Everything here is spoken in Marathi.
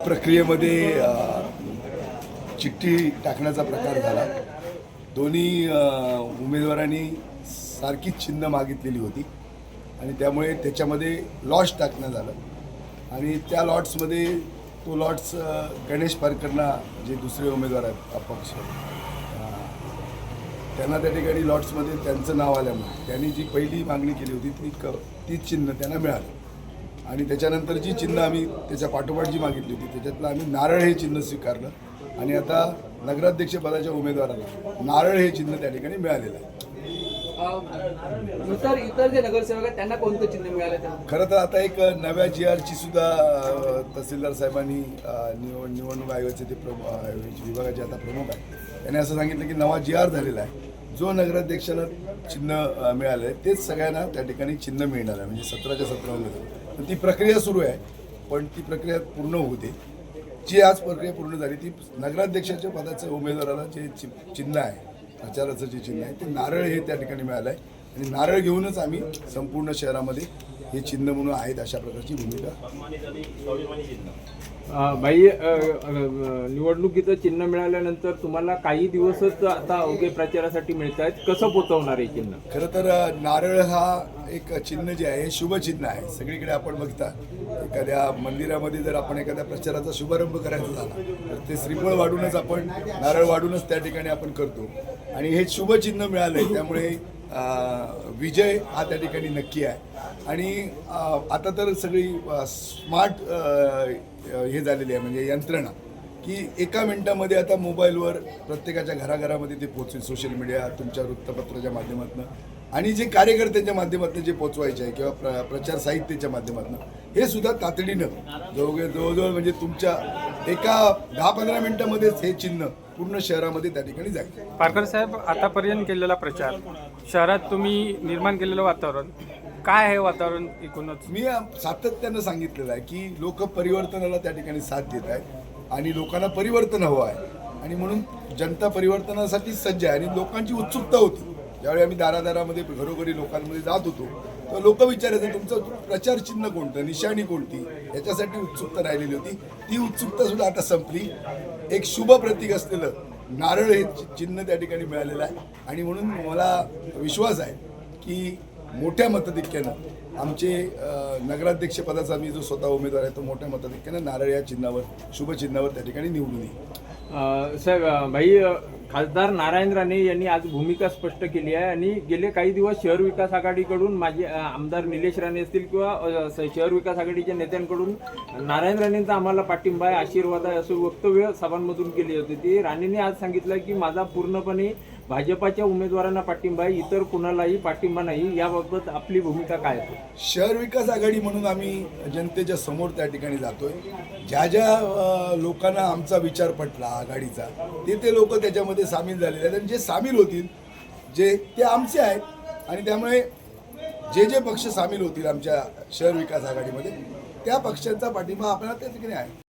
प्रक्रियेमध्ये चिठ्ठी टाकण्याचा प्रकार झाला. दोन्ही उमेदवारांनी सारखीच चिन्ह मागितलेली होती आणि त्यामुळे त्याच्यामध्ये लॉट्स टाकणं झालं आणि त्या लॉट्समध्ये तो लॉट्स गणेश पारकरना जे दुसरे उमेदवार आहेत अपक्ष त्यांना त्या ठिकाणी लॉट्समध्ये त्यांचं नाव आल्यामुळे त्यांनी जी पहिली मागणी केली होती ती क तीच चिन्ह त्यांना मिळालं. आणि त्याच्यानंतर जी चिन्ह आम्ही त्याच्या पाठोपाठ जी मागितली होती त्याच्यातलं आम्ही नारळ हे चिन्ह स्वीकारलं. आणि आता नगराध्यक्ष पदाच्या उमेदवाराला नारळ हे चिन्ह त्या ठिकाणी मिळालेलं आहे. इतर इतर जे नगरसेवक आहेत त्यांना कोणतं चिन्ह मिळालं त्यांना खरं तर आता एक नव्या जी आरची सुद्धा अ, तहसीलदार साहेबांनी अ, निव निवडणूक आयोगाचे ते विभागाचे आता प्रमुख आहेत त्यांनी असं सांगितलं की नवा जी आर झालेला आहे. जो नगराध्यक्षाला चिन्ह मिळालं आहे तेच सगळ्यांना त्या ठिकाणी चिन्ह मिळणार आहे. म्हणजे सतराच्या सतरा उमेदवार तर ती प्रक्रिया सुरू आहे पण ती प्रक्रिया पूर्ण होते जी आज प्रक्रिया पूर्ण झाली ती नगराध्यक्षाच्या पदाचं उमेदवाराला जे चि- चिन्ह आहे प्रचाराचं जे चिन्ह आहे ते नारळ हे त्या ठिकाणी मिळालं आहे आणि नारळ घेऊनच आम्ही संपूर्ण शहरामध्ये हे चिन्ह म्हणून आहेत अशा प्रकारची भूमिका. बाई निवडणुकीचं चिन्ह मिळाल्यानंतर तुम्हाला काही दिवसच आता अवघे प्रचारासाठी मिळत आहेत कसं पोचवणार आहे चिन्ह? खरं तर नारळ हा एक चिन्ह जे आहे हे शुभचिन्ह आहे. सगळीकडे आपण बघता एखाद्या मंदिरामध्ये जर आपण एखाद्या प्रचाराचा शुभारंभ करायचा झाला तर ते श्रीफळ वाढूनच आपण नारळ वाढूनच त्या ठिकाणी आपण करतो. आणि हे शुभचिन्ह मिळालं आहे त्यामुळे विजय हा त्या ठिकाणी नक्की आहे. आणि आता तर सगळी स्मार्ट हे झालेली आहे म्हणजे यंत्रणा की एका मिनटामध्ये आता मोबाईलवर प्रत्येकाच्या घराघरामध्ये ते पोहोचेल सोशल मीडिया तुमच्या वृत्तपत्राच्या माध्यमातून. आणि जे कार्यकर्त्यांच्या माध्यमातून जे पोचवायचे आहे किंवा प्र प्रचार साहित्याच्या माध्यमातून हे सुद्धा तातडीनं जवळ जवळजवळ म्हणजे तुमच्या एका दहा पंधरा मिनटामध्येच हे चिन्ह पूर्ण शहरामध्ये त्या ठिकाणी जाईल. पारकर साहेब आतापर्यंत केलेला प्रचार शहरात तुम्ही निर्माण केलेलं वातावरण काय आहे वातावरण एकूणच? मी सातत्यानं सांगितलेलं आहे की लोक परिवर्तनाला त्या ठिकाणी साथ देत आहेत आणि लोकांना परिवर्तन हवं आहे. आणि म्हणून जनता परिवर्तनासाठी सज्ज आहे आणि लोकांची उत्सुकता होती. ज्यावेळी आम्ही दारादारामध्ये घरोघरी लोकांमध्ये जात होतो तर लोक विचारायचं तुमचं प्रचार चिन्ह कोणतं? निशाणी कोणती? याच्यासाठी उत्सुकता राहिलेली होती. ती उत्सुकता सुद्धा आता संपली. एक शुभ प्रतीक असलेलं नारळ हे चिन्ह त्या ठिकाणी मिळालेलं आहे. आणि म्हणून मला विश्वास आहे की मोठ्या मताधिक्यानं आमचे नगराध्यक्षपदाचा मी जो स्वतः उमेदवार आहे तो मोठ्या मताधिक्यानं नारळ या चिन्हावर शुभचिन्हावर त्या ठिकाणी निवडून येईल. अ, साहेब खासदार नारायण राणे यांनी आज भूमिका स्पष्ट केली आहे आणि गेले काही दिवस शहर विकास आघाडीकडून माझे आमदार निलेश राणे असतील किंवा शहर विकास आघाडीच्या नेत्यांकडून नारायण राणेंचा आम्हाला पाठिंबा आहे आशीर्वाद आहे असं वक्तव्य सभांमधून केली होती. ती राणेंनी आज सांगितलं की माझा पूर्णपणे भाजपाच्या उमेदवारांना पाठिंबा आहे इतर कुणालाही पाठिंबा नाही याबाबत आपली भूमिका काय आहे? शहर विकास आघाडी म्हणून आम्ही जनतेच्या समोर त्या ठिकाणी जातोय. ज्या ज्या लोकांना आमचा विचार पटला आघाडीचा ते ते लोक त्याच्यामध्ये सामील झालेले आहेत. आणि जे सामील होतील जे ते आमचे आहेत. आणि त्यामुळे जे जे पक्ष सामील होतील आमच्या शहर विकास आघाडीमध्ये त्या पक्षांचा पाठिंबा आपल्याला त्या ठिकाणी आहे.